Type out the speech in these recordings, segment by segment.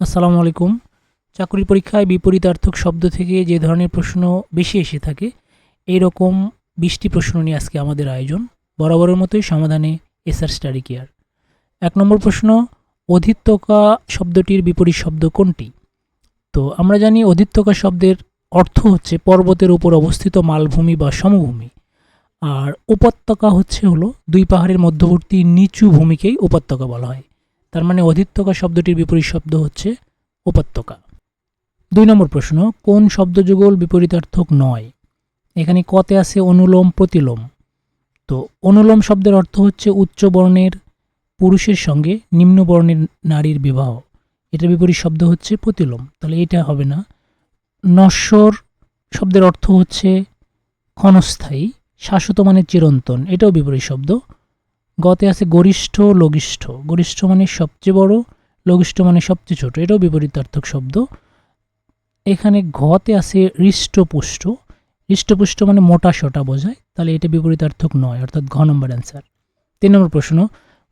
আসসালামু আলাইকুম। চাকরি পরীক্ষায় বিপরীতার্থক শব্দ থেকে যে ধরনের প্রশ্ন বেশি এসে থাকে এই রকম বিশটি প্রশ্ন নিয়ে আজকে আমাদের আয়োজন। বরাবরের মতোই সমাধানে এসআর স্টাডি কেয়ার। এক নম্বর প্রশ্ন, অধিত্যকা শব্দটির বিপরীত শব্দ কোনটি? তো আমরা জানি অধিত্যকা শব্দের অর্থ হচ্ছে পর্বতের উপর অবস্থিত মালভূমি বা সমভূমি। আর উপত্যকা হচ্ছে হলো দুই পাহাড়ের মধ্যবর্তী নিচু ভূমিকেই উপত্যকা বলা হয়। তার মানে অধিত্যকা শব্দটির বিপরীত শব্দ হচ্ছে উপত্যকা। দুই নম্বর প্রশ্ন, কোন শব্দযুগল বিপরীতার্থক নয়? এখানে কতে আছে অনুলোম, প্রতিলোম। তো অনুলোম শব্দের অর্থ হচ্ছে উচ্চ বর্ণের পুরুষের সঙ্গে নিম্ন বর্ণের নারীর বিবাহ। এটার বিপরীত শব্দ হচ্ছে প্রতিলোম। তাহলে এটা হবে না। নশ্বর শব্দের অর্থ হচ্ছে ক্ষণস্থায়ী, শাশ্বত মানে চিরন্তন। এটাও বিপরীত শব্দ। গতে আছে গরিষ্ঠ, লঘিষ্ঠ। গরিষ্ঠ মানে সবচেয়ে বড়, লঘিষ্ঠ মানে সবচেয়ে ছোট। এটাও বিপরীতার্থক শব্দ। এখানে ঘতে আছে হৃষ্টপুষ্ট। হৃষ্টপুষ্ট মানে মোটা সোটা বোঝায়। তাহলে এটা বিপরীতার্থক নয়, অর্থাৎ ঘ নম্বর অ্যান্সার তিন নম্বর প্রশ্ন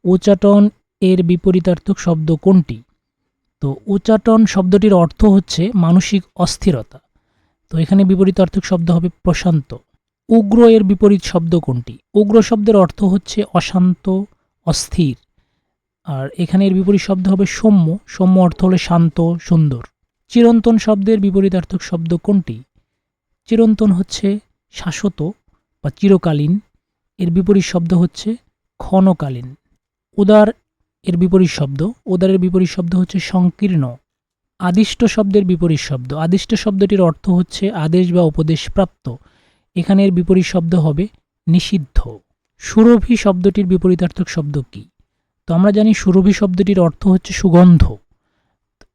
উচাটন এর বিপরীতার্থক শব্দ কোনটি? তো উচাটন শব্দটির অর্থ হচ্ছে মানসিক অস্থিরতা। তো এখানে বিপরীতার্থক শব্দ হবে প্রশান্ত। উগ্র এর বিপরীত শব্দ কোনটি? উগ্র শব্দের অর্থ হচ্ছে অশান্ত, অস্থির। আর এখানে এর বিপরীত শব্দ হবে সৌম্য। সৌম্য অর্থ হলো শান্ত, সুন্দর। চিরন্তন শব্দের বিপরীতার্থক শব্দ কোনটি? চিরন্তন হচ্ছে শাশ্বত বা চিরকালীন। এর বিপরীত শব্দ হচ্ছে ক্ষণকালীন। উদার এর বিপরীত শব্দ। উদারের বিপরীত শব্দ হচ্ছে সংকীর্ণ। আদিষ্ট শব্দের বিপরীত শব্দ। আদিষ্ট শব্দটির অর্থ হচ্ছে আদেশ বা উপদেশ প্রাপ্ত। এখানে এর বিপরীত শব্দ হবে নিষিদ্ধ। সুরভি শব্দটির বিপরীতার্থক শব্দ কি? তো আমরা জানি সুরভি শব্দটির অর্থ হচ্ছে সুগন্ধ।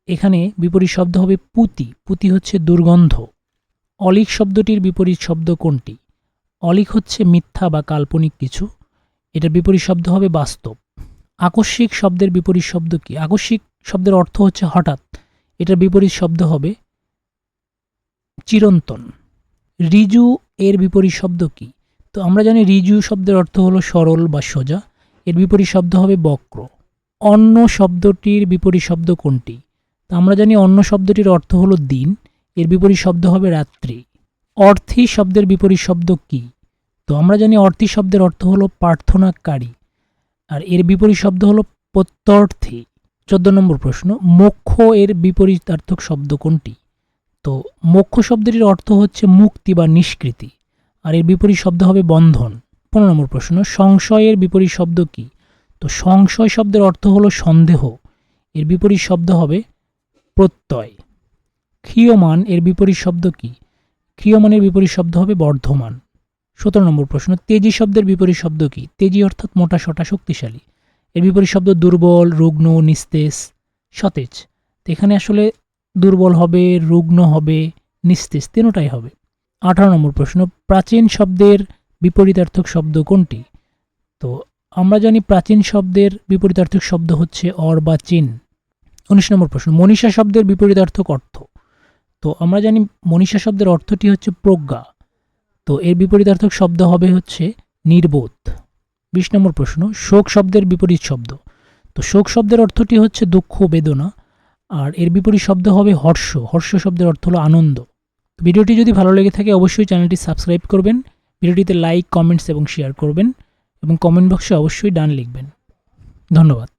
এখানে বিপরীত শব্দ হবে পুতি। পুতি হচ্ছে দুর্গন্ধ। অলিক শব্দটির বিপরীত শব্দ কোনটি? অলিক হচ্ছে মিথ্যা বা কাল্পনিক কিছু। এটার বিপরীত শব্দ হবে বাস্তব। আকস্মিক শব্দের বিপরীত শব্দ কি? আকস্মিক শব্দের অর্থ হচ্ছে হঠাৎ। এটার বিপরীত শব্দ হবে চিরন্তন। রিজু এর বিপরীত শব্দ কি? তো আমরা জানি রিজু শব্দের অর্থ হলো সরল বা সোজা। এর বিপরীত শব্দ হবে বক্র। অন্য শব্দটির বিপরীত শব্দ কোনটি? তো আমরা জানি অন্য শব্দটির অর্থ হলো দিন। এর বিপরীত শব্দ হবে রাত্রি। অর্থী শব্দের বিপরীত শব্দ কি? তো আমরা জানি অর্থী শব্দের অর্থ হলো প্রার্থনাকারী। আর এর বিপরীত শব্দ হলো প্রত্যর্থী। চোদ্দ নম্বর প্রশ্ন, মোক্ষ এর বিপরীতার্থক শব্দ কোনটি? তো মোক্ষ শব্দটির অর্থ হচ্ছে মুক্তি বা নিষ্কৃতি। আর এর বিপরীত শব্দ হবে বন্ধন। পনেরো নম্বর প্রশ্ন, সংশয়ের বিপরীত শব্দ কি? তো সংশয় শব্দের অর্থ হলো সন্দেহ। এর বিপরীত শব্দ হবে প্রত্যয়। ক্ষীয়মান এর বিপরীত শব্দ কি? ক্ষীয়মানের বিপরীত শব্দ হবে বর্ধমান। সতেরো নম্বর প্রশ্ন, তেজি শব্দের বিপরীত শব্দ কি? তেজি অর্থাৎ মোটা, সোটা, শক্তিশালী। এর বিপরীত শব্দ দুর্বল, রুগ্ন, নিস্তেজ, সতেজ। তো এখানে আসলে দুর্বল হবে, রুগ্ন হবে, নিস্তেজ, তিনোটাই হবে। আঠারো নম্বর প্রশ্ন, প্রাচীন শব্দের বিপরীতার্থক শব্দ কোনটি? তো আমরা জানি প্রাচীন শব্দের বিপরীতার্থক শব্দ হচ্ছে অর বা চিন। উনিশ নম্বর প্রশ্ন, মনীষা শব্দের বিপরীতার্থক অর্থ? তো আমরা জানি মনীষা শব্দের অর্থটি হচ্ছে প্রজ্ঞা। তো এর বিপরীতার্থক শব্দ হবে হচ্ছে নির্বোধ। বিশ নম্বর প্রশ্ন, শোক শব্দের বিপরীত শব্দ? তো শোক শব্দের অর্থটি হচ্ছে দুঃখ, বেদনা। আর এর বিপরীত শব্দ হবে হর্ষ। হর্ষ শব্দের অর্থ হলো আনন্দ। ভিডিওটি যদি ভালো লেগে থাকে, অবশ্যই চ্যানেলটি সাবস্ক্রাইব করবেন, ভিডিওটিতে লাইক, কমেন্টস এবং শেয়ার করবেন এবং কমেন্ট বক্সে অবশ্যই ডান লিখবেন। ধন্যবাদ।